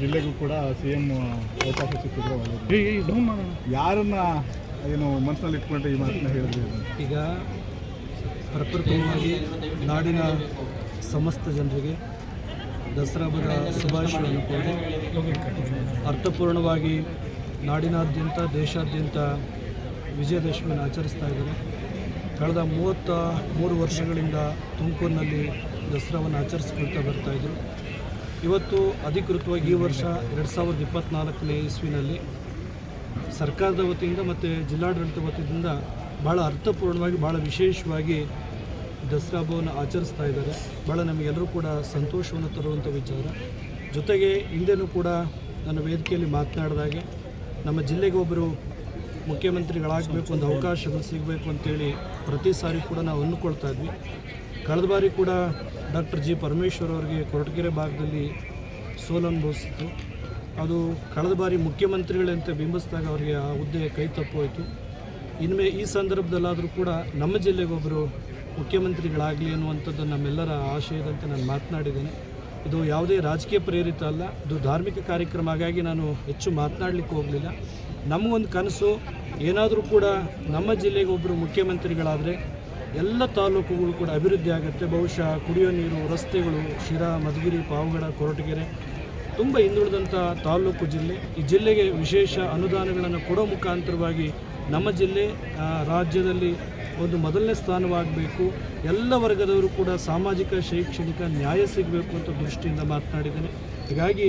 ಜಿಲ್ಲೆಗೂ ಕೂಡ C M ಅವಕಾಶ ಸಿಕ್ಕಿದ್ರೆ ಒಳ್ಳೆಯದು ಯಾರನ್ನ ಏನು ಮನಸ್ಸಲ್ಲಿ ಇಟ್ಕೊಂಡ್ರೆ ಈ ಮಾತನ್ನ ಹೇಳಿದ್ರು ಈಗ ಪ್ರಪ್ರಥಮವಾಗಿ ನಾಡಿನ ಸಮಸ್ತ ಜನರಿಗೆ ದಸರಾ ಹಬ್ಬದ ಶುಭಾಶಯವನ್ನು ಕೋರಿ ಅರ್ಥಪೂರ್ಣವಾಗಿ ನಾಡಿನಾದ್ಯಂತ ದೇಶಾದ್ಯಂತ ವಿಜಯದಶಮಿಯನ್ನು ಆಚರಿಸ್ತಾ ಇದ್ದಾರೆ. ಕಳೆದ ಮೂವತ್ತ ಮೂರು ವರ್ಷಗಳಿಂದ ತುಮಕೂರಿನಲ್ಲಿ ದಸರಾವನ್ನು ಆಚರಿಸ್ಕೊಳ್ತಾ ಬರ್ತಾಯಿದ್ರು ಇವತ್ತು ಅಧಿಕೃತವಾಗಿ ಈ ವರ್ಷ ಎರಡು ಸಾವಿರದ ಇಪ್ಪತ್ತ್ನಾಲ್ಕನೇ ಇಸ್ವಿನಲ್ಲಿ ಸರ್ಕಾರದ ವತಿಯಿಂದ ಮತ್ತು ಜಿಲ್ಲಾಡಳಿತ ವತಿಯಿಂದ ಭಾಳ ಅರ್ಥಪೂರ್ಣವಾಗಿ ಭಾಳ ವಿಶೇಷವಾಗಿ ದಸರಾ ಹಬ್ಬವನ್ನು ಆಚರಿಸ್ತಾ ಇದ್ದಾರೆ. ಭಾಳ ನಮಗೆಲ್ಲರೂ ಕೂಡ ಸಂತೋಷವನ್ನು ತರುವಂಥ ವಿಚಾರ. ಜೊತೆಗೆ ಹಿಂದೆನೂ ಕೂಡ ನನ್ನ ವೇದಿಕೆಯಲ್ಲಿ ಮಾತನಾಡಿದಾಗೆ ನಮ್ಮ ಜಿಲ್ಲೆಗೆ ಒಬ್ಬರು ಮುಖ್ಯಮಂತ್ರಿಗಳಾಗಬೇಕು, ಒಂದು ಅವಕಾಶಗಳು ಸಿಗಬೇಕು ಅಂತೇಳಿ ಪ್ರತಿ ಸಾರಿ ಕೂಡ ನಾವು ಅಂದುಕೊಳ್ತಾ ಇದ್ವಿ. ಕಳೆದ ಬಾರಿ ಕೂಡ ಡಾಕ್ಟರ್ ಜಿ ಪರಮೇಶ್ವರ್ ಅವರಿಗೆ ಕೊರಟಗೆರೆ ಭಾಗದಲ್ಲಿ ಸೋಲನುಭವಿಸಿತ್ತು ಅದು ಕಳೆದ ಬಾರಿ ಮುಖ್ಯಮಂತ್ರಿಗಳಂತೆ ಬಿಂಬಿಸಿದಾಗ ಅವರಿಗೆ ಆ ಹುದ್ದೆ ಕೈ ತಪ್ಪೋಯಿತು. ಇನ್ಮೇ ಈ ಸಂದರ್ಭದಲ್ಲಾದರೂ ಕೂಡ ನಮ್ಮ ಜಿಲ್ಲೆಗೆ ಒಬ್ಬರು ಮುಖ್ಯಮಂತ್ರಿಗಳಾಗಲಿ ಅನ್ನುವಂಥದ್ದು ನಮ್ಮೆಲ್ಲರ ಆಶಯದಂತೆ ನಾನು ಮಾತನಾಡಿದ್ದೇನೆ. ಇದು ಯಾವುದೇ ರಾಜಕೀಯ ಪ್ರೇರಿತ ಅಲ್ಲ, ಇದು ಧಾರ್ಮಿಕ ಕಾರ್ಯಕ್ರಮ. ಹಾಗಾಗಿ ನಾನು ಹೆಚ್ಚು ಮಾತನಾಡಲಿಕ್ಕೆ ಹೋಗಲಿಲ್ಲ. ನಮಗೊಂದು ಕನಸು, ಏನಾದರೂ ಕೂಡ ನಮ್ಮ ಜಿಲ್ಲೆಗೆ ಒಬ್ಬರು ಮುಖ್ಯಮಂತ್ರಿಗಳಾದರೆ ಎಲ್ಲ ತಾಲೂಕುಗಳು ಕೂಡ ಅಭಿವೃದ್ಧಿ ಆಗುತ್ತೆ. ಬಹುಶಃ ಕುಡಿಯೋ ನೀರು, ರಸ್ತೆಗಳು, ಶಿರಾ, ಮಧುಗಿರಿ, ಪಾವಗಡ, ಕೊರಟಗೆರೆ ತುಂಬ ಹಿಂದುಳಿದಂಥ ತಾಲೂಕು ಜಿಲ್ಲೆ. ಈ ಜಿಲ್ಲೆಗೆ ವಿಶೇಷ ಅನುದಾನಗಳನ್ನು ಕೊಡೋ ಮುಖಾಂತರವಾಗಿ ನಮ್ಮ ಜಿಲ್ಲೆ ರಾಜ್ಯದಲ್ಲಿ ಒಂದು ಮೊದಲನೇ ಸ್ಥಾನವಾಗಬೇಕು. ಎಲ್ಲ ವರ್ಗದವರು ಕೂಡ ಸಾಮಾಜಿಕ, ಶೈಕ್ಷಣಿಕ ನ್ಯಾಯ ಸಿಗಬೇಕು ಅಂತ ದೃಷ್ಟಿಯಿಂದ ಮಾತನಾಡಿದ್ದೇನೆ. ಹೀಗಾಗಿ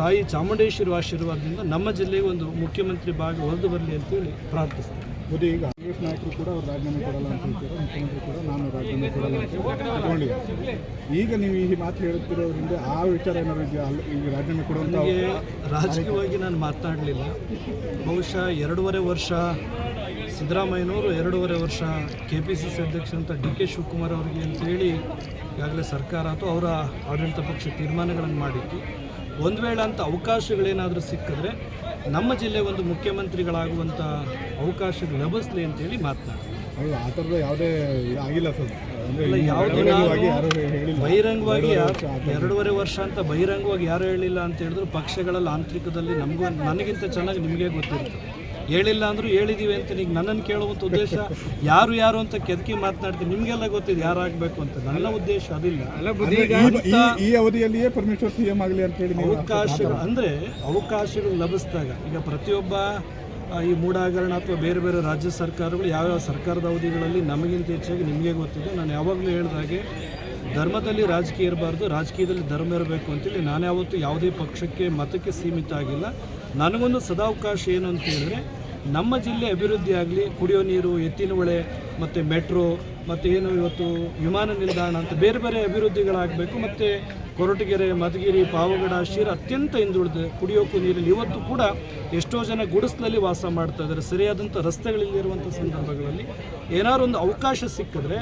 ತಾಯಿ ಚಾಮುಂಡೇಶ್ವರಿ ಆಶೀರ್ವಾದದಿಂದ ನಮ್ಮ ಜಿಲ್ಲೆಗೆ ಒಂದು ಮುಖ್ಯಮಂತ್ರಿ ಭಾಗ ಹೊರದು ಬರಲಿ ಅಂತೇಳಿ ಪ್ರಾರ್ಥಿಸ್ತೇನೆ. ಮತ್ತೆ ಈಗ ಕಾಂಗ್ರೆಸ್ ನಾಯಕರು ಕೂಡ ಅವ್ರು ರಾಜೀನಾಮೆ ಕೊಡಲ್ಲ ಅಂತ ಹೇಳ್ತಾರೆ. ಮುಖ್ಯಮಂತ್ರಿ ಕೂಡ ನಾನು ರಾಜೀನಾಮೆ ಕೊಡಲ್ಲ ಅಂತ ತಗೊಂಡಿದ್ದೆ ಈಗ ನೀವು ಈ ಮಾತು ಹೇಳುತ್ತಿರೋದ್ರಿಂದ ಆ ವಿಚಾರ ಏನಾದ್ರು ಇದೆಯಾ? ಅಲ್ಲಿ ಈಗ ರಾಜೀನಾಮೆ ಕೊಡುವಂತ ನನಗೆ ರಾಜಕೀಯವಾಗಿ ನಾನು ಮಾತನಾಡಲಿಲ್ಲ ಬಹುಶಃ ಎರಡೂವರೆ ವರ್ಷ ಸಿದ್ದರಾಮಯ್ಯನವರು ಎರಡೂವರೆ ವರ್ಷ ಕೆ ಪಿ ಸಿ ಸಿ ಅಧ್ಯಕ್ಷ ಅಂತ ಡಿ ಕೆ ಶಿವಕುಮಾರ್ ಅವರಿಗೆ ಅಂತೇಳಿ ಈಗಾಗಲೇ ಸರ್ಕಾರ ಅಥವಾ ಅವರ ಆಡಳಿತ ಪಕ್ಷ ತೀರ್ಮಾನಗಳನ್ನು ಮಾಡಿತ್ತು. ಒಂದು ವೇಳೆ ಅಂತ ಅವಕಾಶಗಳೇನಾದರೂ ಸಿಕ್ಕಿದ್ರೆ ನಮ್ಮ ಜಿಲ್ಲೆ ಒಂದು ಮುಖ್ಯಮಂತ್ರಿಗಳಾಗುವಂಥ ಅವಕಾಶಗಳು ಲಭಿಸಲಿ ಅಂತೇಳಿ ಮಾತನಾಡಿ ಅಲ್ಲ ಆ ಥರದ ಯಾವುದೇ ಆಗಿಲ್ಲ ಸರ್. ಯಾವುದೇ ಬಹಿರಂಗವಾಗಿ ಎರಡೂವರೆ ವರ್ಷ ಅಂತ ಬಹಿರಂಗವಾಗಿ ಯಾರು ಹೇಳಿಲ್ಲ ಅಂತ ಹೇಳಿದ್ರು ಪಕ್ಷಗಳಲ್ಲಿ ಆಂತರಿಕದಲ್ಲಿ ನಮಗೂ ನನಗಿಂತ ಚೆನ್ನಾಗಿ ನಿಮಗೆ ಗೊತ್ತಿರುತ್ತೆ. ಹೇಳಿಲ್ಲ ಅಂದರೂ ಹೇಳಿದೀವಿ ಅಂತ ಈಗ ನನ್ನನ್ನು ಕೇಳುವಂಥ ಉದ್ದೇಶ ಯಾರು ಯಾರು ಅಂತ ಕೆದಕಿ ಮಾತನಾಡ್ತೀನಿ. ನಿಮಗೆಲ್ಲ ಗೊತ್ತಿದೆ ಯಾರಾಗಬೇಕು ಅಂತ. ನನ್ನ ಉದ್ದೇಶ ಅದಿಲ್ಲ. ಈ- ಅವಧಿಯಲ್ಲಿಯೇ ಪರಮೇಶ್ವರ್ ಸಿ ಎಂ ಆಗಲಿ ಅಂತ ಹೇಳಿ ಅವಕಾಶಗಳು ಅಂದರೆ ಅವಕಾಶಗಳು ಲಭಿಸಿದಾಗ ಈಗ ಪ್ರತಿಯೊಬ್ಬ ಈ ಮೂಡಾಗರಣ ಅಥವಾ ಬೇರೆ ಬೇರೆ ರಾಜ್ಯ ಸರ್ಕಾರಗಳು ಯಾವ್ಯಾವ ಸರ್ಕಾರದ ಅವಧಿಗಳಲ್ಲಿ ನಮಗಿಂತ ಹೆಚ್ಚಾಗಿ ನಿಮಗೆ ಗೊತ್ತಿದೆ. ನಾನು ಯಾವಾಗಲೂ ಹೇಳಿದಾಗೆ ಧರ್ಮದಲ್ಲಿ ರಾಜಕೀಯ ಇರಬಾರ್ದು ರಾಜಕೀಯದಲ್ಲಿ ಧರ್ಮ ಇರಬೇಕು ಅಂತೇಳಿ ನಾನು ಯಾವತ್ತೂ ಯಾವುದೇ ಪಕ್ಷಕ್ಕೆ ಮತಕ್ಕೆ ಸೀಮಿತ ಆಗಿಲ್ಲ. ನನಗೊಂದು ಸದಾವಕಾಶ ಏನು ಅಂತ ಹೇಳಿದ್ರೆ ನಮ್ಮ ಜಿಲ್ಲೆ ಅಭಿವೃದ್ಧಿ ಆಗಲಿ ಕುಡಿಯೋ ನೀರು ಎತ್ತಿನ ಹೊಳೆ ಮತ್ತು ಮೆಟ್ರೋ ಮತ್ತು ಏನು ಇವತ್ತು ವಿಮಾನ ನಿಲ್ದಾಣ ಅಂತ ಬೇರೆ ಬೇರೆ ಅಭಿವೃದ್ಧಿಗಳಾಗಬೇಕು ಮತ್ತು ಕೊರಟಗೆರೆ ಮಧುಗಿರಿ ಪಾವಗಡ ಶಿರ ಅತ್ಯಂತ ಹಿಂದುಳಿದ ಕುಡಿಯೋಕ್ಕೂ ನೀರಲ್ಲಿ ಇವತ್ತು ಕೂಡ ಎಷ್ಟೋ ಜನ ಗುಡಿಸ್ಲಲ್ಲಿ ವಾಸ ಮಾಡ್ತಾ ಇದ್ದಾರೆ. ಸರಿಯಾದಂಥ ರಸ್ತೆಗಳಿಲ್ಲಿರುವಂಥ ಸಂದರ್ಭಗಳಲ್ಲಿ ಏನಾದ್ರು ಒಂದು ಅವಕಾಶ ಸಿಕ್ಕಿದ್ರೆ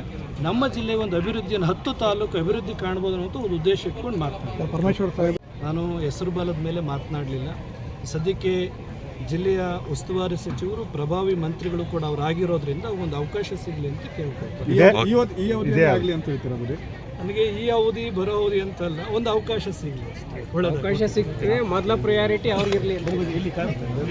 ನಮ್ಮ ಜಿಲ್ಲೆ ಒಂದು ಅಭಿವೃದ್ಧಿಯನ್ನು ಹತ್ತು ತಾಲೂಕು ಅಭಿವೃದ್ಧಿ ಕಾಣ್ಬೋದು ಅನ್ನೋ ಒಂದು ಉದ್ದೇಶ ಇಟ್ಕೊಂಡು ಮಾತನಾಡ್ತೀನಿ ಪರಮೇಶ್ವರ್ ಸಾಹೇಬ್. ನಾನು ಹೆಸರು ಬಲದ ಮೇಲೆ ಮಾತನಾಡಲಿಲ್ಲ. ಸದ್ಯಕ್ಕೆ ಜಿಲ್ಲೆಯ ಉಸ್ತುವಾರಿ ಸಚಿವರು ಪ್ರಭಾವಿ ಮಂತ್ರಿಗಳು ಕೂಡ ಅವರಾಗಿರೋದ್ರಿಂದ ಒಂದು ಅವಕಾಶ ಸಿಗಲಿ ಅಂತ ಕೇಳ್ಕೊಳ್ತಾರೆ. ಅಂತ ಹೇಳ್ತೀರಾ ನನಗೆ ಈ ಅವಧಿ ಬರೋ ಅವಧಿ ಅಂತಲ್ಲ ಒಂದು ಅವಕಾಶ ಸಿಗಲಿ ಅವಕಾಶ ಸಿಗ್ತದೆ ಮೊದಲ ಪ್ರಿಯಾರಿಟಿ ಅವ್ರಿಗಿರಲಿ ಇಲ್ಲಿ ಕಾಣ್ತದೆ